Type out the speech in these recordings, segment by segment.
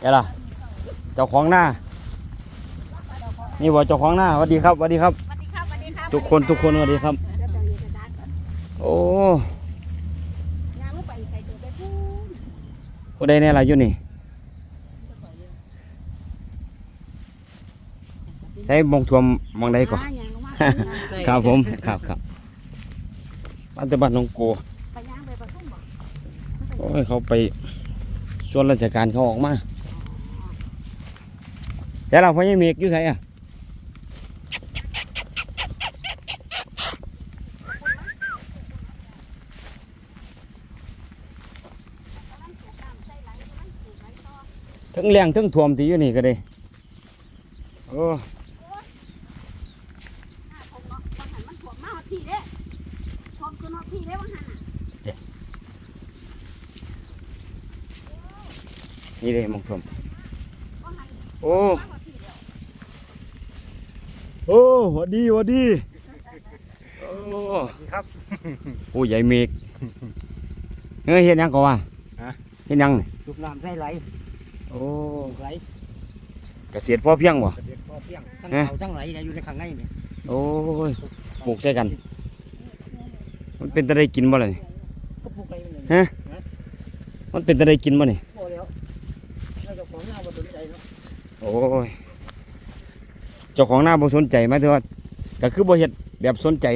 แกล่ะ เจ้าของหน้า นี่บ่เจ้าของหน้าสวัสดีครับสวัสดีครับ สวัสดีครับสวัสดีครับทุกคนทุกคนสวัสดีครับ โอ้งานลูกไปไกลตัวไปพูดผู้ใดเนี่ยล่ะอยู่นี่ใช้มองทวมมองใดก่อนย่างลงมาครับผม ครับครับบ้านแต่บ้านน้องโกไปย่างไปประชุมบ่โอ้ยเขาไปส่วนราชการเขาออกมา แต่เราพ่อยังเมกอยู่ไสอะทั้งแรงทั้งท่วมที่อยู่นี่ก็ได้โอ้หน้าผมเนาะวันหันมันถ่วงมาฮอดพี่เด้ถ่วงคือฮอดพี่เด้วันหันน่ะนี่เลยมองท่วมวันหันโอ้ มาฮอดพี่เด้อ โอ้หวัดดีหวัดดีโอ้ครับโอ้ใหญ่เมกเฮ้ยเห็นยังก็ว่าฮะ เห็นยังนี่สูบน้ำใส่ไหลโอ้ไหลเกษตรพอเพียงบ่กระเด็นพอเพียงทั้งเอ๊ะ เขาทั้งไหลเนี่ยอยู่ในข้างในนี่โอ้ยปลูกใส่กัน มันเป็นตะได้กินบ่ล่ะนี่ก็ปลูกไปมันเลยฮะมันเป็นตะได้กินบ่นี่พอแล้วแล้วเจ้าของหน้าบ่สนใจเนาะโอ้ยเจ้าของหน้าบ่สนใจไหมายถึงว่าก็คือบ่เฮ็ดแบบสนใจ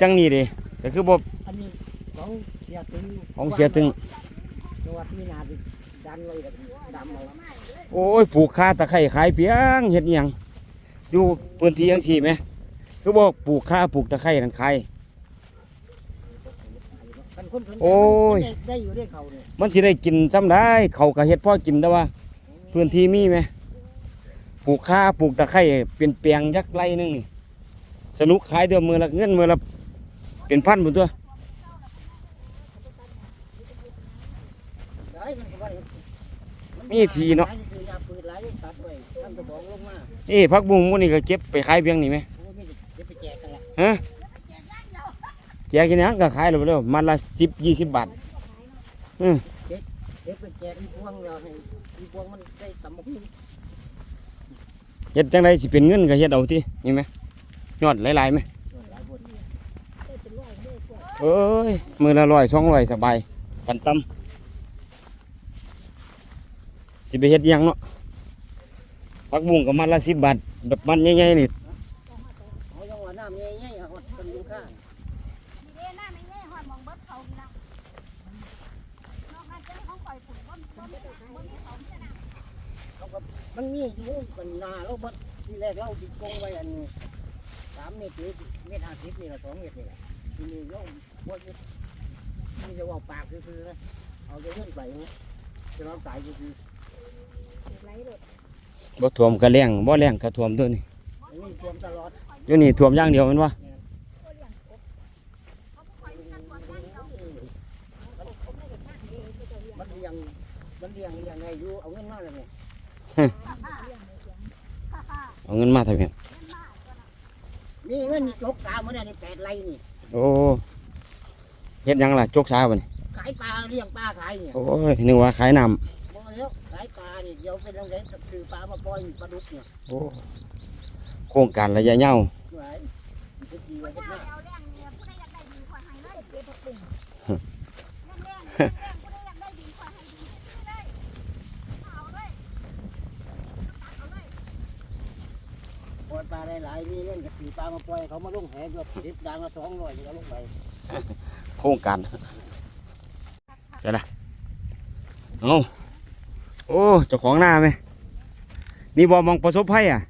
จังนี้เด้ก็คือบ่อันนี้ของเสียตึงของเสียตึงจังหวัดที่นาสิดันไว้แบบดำเอาโอ้ยปลูกคาตะไคร้ขายเปียงเฮ็ดอิหยังอยู่พื้นที่จังซี่ไหมคือบอกปลูกคาปลูกตะไคร้นั่นขายกัน คนสนใจโอ้ย มันได้ได้อยู่ได้เขาเนี่ยมันสิได้กินจำได้ เขาก็เฮ็ดพ่อกินแต่ว่า พื้นที่มีไหมปลูกข้าปลูกตะไคร้เป็นเปียงยักษ์ไรหนึงนี่สนุกขายเดือนมือละเงินมือละเป็นพันหมดตัวได้มันก็ว่ามีทีเนาะหลยคือยาปืนหลายตัดไว้ท่านจะบอกลงมานี่พักบุ้งหมูนี่ก็เก็บไปขายเพียงนี่ไหมโอ้ยนี่จะไปแจกกันละฮะแจกกินหยังก็ขายเลยเด้อมันละสิบยี่สิบบาทเด็กไปแจกอีพวงเราให้อีพวงมันได้ตำบักหุ่งเฮ็ดจังไดสิเป็นเงินก็เฮ็ดเอาที่นี่ไหมยอดหลายๆไหมหลายคนเอ้ยมือละร้อยสองร้อยสบายกันตำสิไปเฮ็ดอิหยังเนาะพักบุ้งก็มันละสิบบาทแบบมันใหญ่ๆนี่ เอาจังหวะน้ำใหญ่ๆเอาคนอยู่ข้าง นี่เด้หน้าไม่แย่ฮอดมองเบิดเขานี่นะนอกนั้นเจ้าของปล่อยฝุ่นบ่บ่ มีบ่มีเขามีแต่น้ำเขาก็มันมีอยู่กันนาเราบัดที่แรกเราติดกงไว้อันสามเมตรหรือเมตรห้าสิบนี่ละสองเมตรนี่แหละทีนี้เราบดนี่จะว่าปากคือๆนะเอาไปเลื่อนไปนะจะเราตายคือไหลโดดบ่ท่วมก็แรงบ่แรงก็ท่วมตัวนี้ๆอันนี้ท่วมตลอดอยู่นี่ท่วมอย่างเดียวแมันวะ มันเลี้ยงมัน เลี้ยงเลี้ยงไงอยู่เอาเงินมาเลยเนี่ยเอาเงินมาทำไมมีเงินจกตามมาเนี่ยนี่แปดไร่นี่โอ้เฮ็ดหยังล่ะจกสาบ่นี่ขายปลาเลี้ยงปลาขายเนี่ยโอ้ยนึกว่าขายน้ำบ่แล้วขายปลานี่เดี๋ยวเป็นโรงเรียนคือปลามาปล่อยปลาดุกเนี่ยโอ้โครงการระยะยาว สีปลามาปล่อยเขามาลงแหเกือบสิบดังละสองร้อยนี่ก็ลงไปโครงการใช่ละเอาโอ้เจ้าของหน้าไหมนี่บ่มองประสบภัยอะ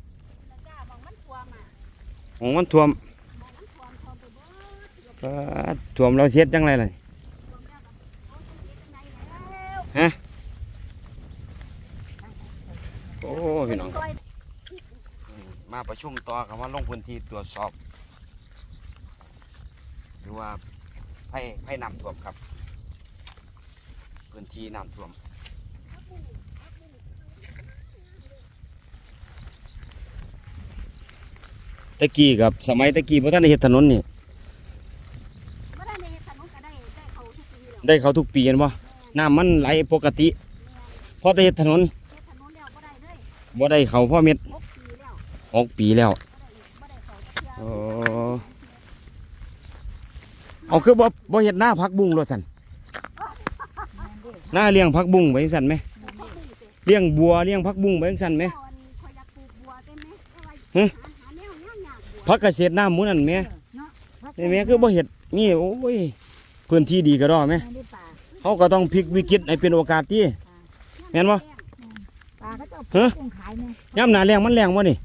จ้าบอกมันทวมอะของมันท่วมบอกมันท่วมท่วมไปเบิดปาดท่วมเราเฮ็ดจังไรล่ะท่วมแล้วก็เอาจังเฮ็ดจังไดแล้วโอ้พี่น้อง มาประชุมต่อกับว่าลงพื้นที่ตรวจสอบหรือว่าให้ให้น้ำท่วมครับ พื้นที่น้ำท่วมตะกี้กับสมัยตะกี้พระท่านได้เฮ็ดถนนนี่บ่ได้ในถนนก็ได้ได้เขาทุกปีแล้วได้เขาทุกปีเห็นบ่น้ำมันไหลปกติพอแต่เฮ็ดถนนเฮ็ดถนนแล้วบ่ได้เลยบ่ได้เขาพ่อเม็ดหก ปีแล้วหกปีแล้วบ่ได้บ่ได้เขาจักเทื่อโอ้เอาคือบ่บ่เฮ็ดหน้าพักบุ้งรถสั่นหน้าเลี้ยงพักบุ้งไว้จังซั่นไหมเขาปลูกเด้เลี้ยงบัวเลี้ยงพักบุ้งไว้จังซั่นไหมเจ้าอันข่อยอยากปลูกบัวได้ไหมเอาไว้ฮะหาหาแนวยากๆบัวพักเกษตรน้ำหมูนั่นแหม่เนาะนี่แหม่คือบ่เฮ็ดนี่โอ้ยพื้นที่ดีก็ดอแหม่แม่นได้ป่าเขาก็ต้องพลิกวิกฤตให้เป็นโอกาสที่แม่นบ่ป่าเขาเจ้าฮะปลูกขายแม่ยามหน้าแรงมันแรงบ่นี่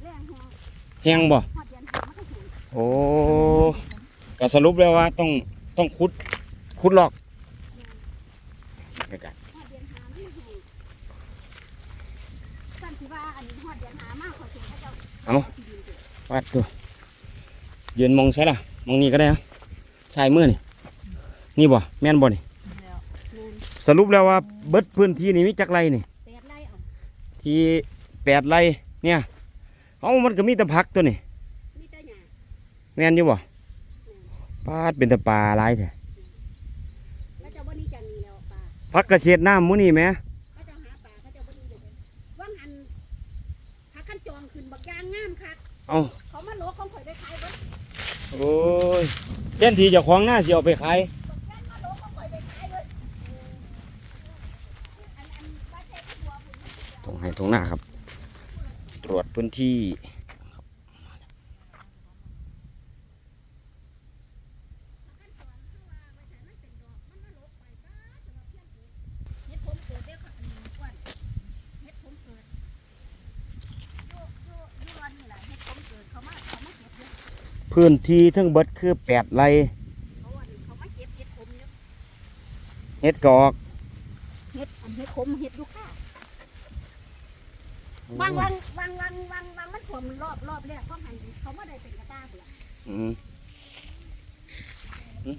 แรงแฮงแห้งบ่ฮอดเดือนหามันก็แห้งโอ้ก็สรุปแล้วว่าต้องต้องขุดขุดลอกไกลฮอดเดือนหามันแห้งสั่นสิว่าอันนี้ฮอดเดือนหามากกว่าสิเขาเจ้าๆเอาวัดตัวยืนมองใช่ล่ะมองนี่ก็ได้นะชายมือนี่นี่บ่แม่นบ่นี่แล้วแม่นสรุปแล้วว่าเบิดพื้นที่นี่มีจักไรนี่แปดไร่เอาที่แปดไรเนี่ย เอามันก็มีแต่ผักตัวนี่มีแต่หญ้าแม่นอยู่บ่ปาดเป็นแต่ปลาหลายแท้แล้วเจ้าบ่หนี้จากนี้แล้วป่าผักเกษตรน้ำมื้อนี่แหมเขาเจ้าหาป่าเขาเจ้าบ่หนี้เลยว่างอันหาขั้นจองขึ้นบักยางงามคักเอาเขามาโลกของข่อยไปขายเบิดโอ้ยเต้นทีเจ้าของหน้าสิเอาไปขายบักยางมาโลกของข่อยไปขายเบิดอันอันบ้านเจ๊ก็บัวพุ่น ตรงให้ตรงหน้าครับต รวจพื้นที่เฮ็ดผมเกิดเด้อค่ะอันนี้อ้วนเฮ็ดผมเกิดอยู่อยู่อยู่วันนี้ล่ะเฮ็ดผมเกิดเขามาเขามาเก็บเด้อพื้นที่ทั้งเบิดคือแปดไรเขาอันเขามาเก็บเฮ็ดผมเด้อเฮ็ดกอก เฮ็ดอันเฮ็ดผมเฮ็ดอยู่ค่ะ วางวางวางวางวางวางมันท่วมรอบรอบแรกเขาหันเขาไมาได้เป็นกระตาเบื่ออืมอืม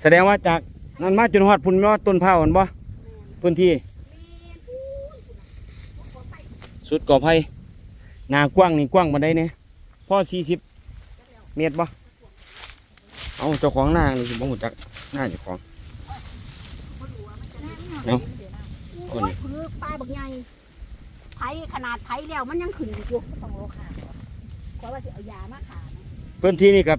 แสดงว่าจากนั้นมาจนฮอดพุ่นแม่นว่าต้นเผาอันบ่พื้นที่ สุดกอไผ่หน้ากว้างนี่กว้างบันได้เนี่ยพ่อสี่สิบเมตรบ่เอาเจ้าของหน้าเลยสิบ่หูจักหน้าเจ้าของ บ่รู้ว่ามันจะได้ เนาะโอ้ยคือปลาบักใหญ่ไผขนาดไผแล้วมันยังขึ้นอยู่ต้องโลขาเพราะว่าสิเอายามาขานะพื้นที่นี่กับ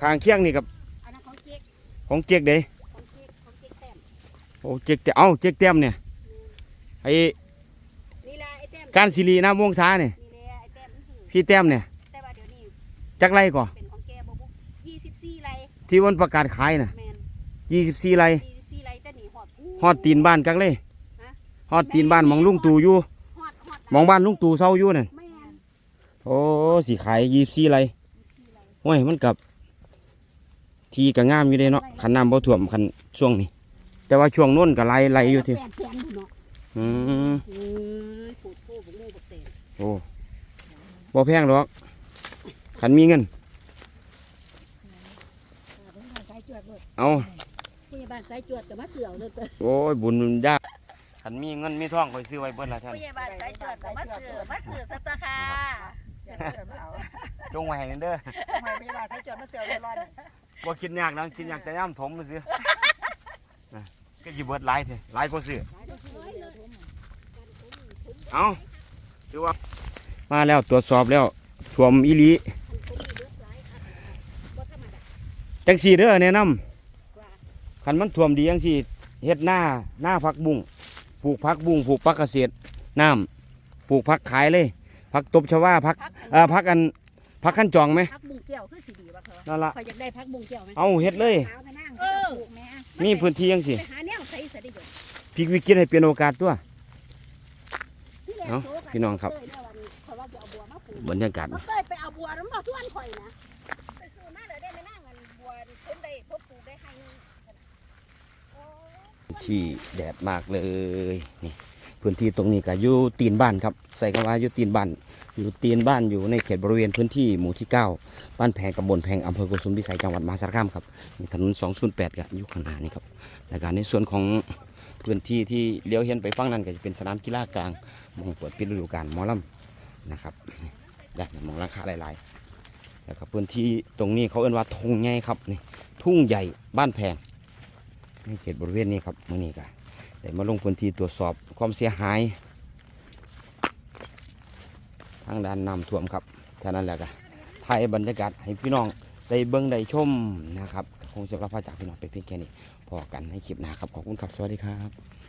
คางเคียงนี่กับอันนั้นของเจ๊กของเจ๊กเด้ของเจ๊กของเจ๊กแต้มโอ้เจ๊กแต่เอ้าเจ๊กแต้มเนี่ยไอ้นี่แหละไอ้แต้มการศิรินามวงศาเนี่ยนี่แหละไอ้แต้มนี่คือพี่แต้มเนี่ยแต่ว่าเดี๋ยวนี้จักไรก่อเป็นของแกบ่บุยี่สิบสี่ไร่ที่วันประกาศขายน่ะแมนยี่สิบสี่ไร อดฮอดตีนบ้านจักเลยฮอดตีนบ้านหมองลุงตู่อยู่หอดหอดหมองบ้านลุงตู่เศร้าอยู่นั่นแมนโอ้สิขายยี่สิบสี่ไรโอ้ยมันกับ ทีก็งามอยู่เด้เนาะคันน้ำบ่ท่วมคันช่วงนี้ แต่ว่าช่วงโน้นก็ไหลไหลอยู่ที่แปดแสนพุ่นเนาะอืมเอ้ยปวดโค้บุกโม่บุกเตนโอ้บ่แพงหรอกคันมีเงินสายจวดเบิดเอา ผู้ใหญ่บ้านสายจวดกับมาเสือเลยเตอโอ้ยบุญยากคันมีเงินมีทองคอยซื้อไว้เบิดละท่านผู้ใหญ่บ้านสายจวดกับมาเสือมาเสือสัตว์ค่ะจงไว้ให้เด้อทำไมผู้ใหญ่บ้านสายจวดมาเสือเรียบร้อยบ่คิดยากนะคิดยากแต่ย่ำถมมาซื้อนะก็สิเบิดหลายเถอะหลายกว่าซื้อเอาถือว่ามาแล้วตรวจสอบแล้วท่วมอีหลีจังสี่เด้อแนะนำ คันมันท่วมดีจังสี่เฮ็ดหน้าหน้าผักบุ้งปลูกผักบุ้งปลูกผักเกษตรน้ำปลูกผักขายเลยผักตบชวาผักเอ่อผักอันผักขั้นจองไหมพักบุงแก้วคือสีดีวะเธอนั่นละคอยอยากได้พักบุงแก้วไหมเอาเฮ็ดเลยเออมีพื้นที่จังสี่ไปหาแนวใส่ใส่ได้อยู่พลิกวิกฤตให้เป็นโอกาสตัวที่แรกเอ้าโซกัพี่น้องครับเยเนี่ยวันนี้ข่อยว่าจะเอาบัวมาปลูกบรรยากาศมันเคยไปเอาบัวน้ำบ่อส่วนข่อยนะไปซื้อมาเลยได้ไม่นั่งกันบัวเพิ่นได้ทบปลูกได้ให้หนึงโอ้ ที่แดดมากเลยนี่พื้นที่ตรงนี้ก็อยู่ตีนบ้านครับใส่คำว่าอยู่ตีนบ้านอยู่ตีนบ้านอยู่ในเขตบริเวณพื้นที่หมู่ที่ 9 บ้านแพงตำบลแพงอำเภอโกสุมพิสัยจังหวัดมหาสารคามครับมีถนน208กับยู่ข้างหน้านี่ครับและการในส่วนของพื้นที่ที่เลี้ยวเห็นไปฝั่งนั้นก็จะเป็นสนามกีฬากลางมองเปิดปิดฤดูกาลมอลำนะครับแดดมองราคาหลายๆแล้วก็พื้นที่ตรงนี้เขาเอิ้นว่าทงใหญ่ครับนี่ทุ่งใหญ่บ้านแพง นี่เขตบริเวณนี้ครับมื่อนี้ก็ได้มาลงพื้นที่ตรวจสอบความเสียหาย ทางด้านน้ำท่วมครับแค่นั้นแหละก็ถ่ายบรรยากาศให้พี่น้องได้เบิ่งได้ชมนะครับคงจะรับพาจากพี่น้องไปเพียงแค่นี้พอกันในคลิปหน้าครับขอบคุณครับสวัสดีครับ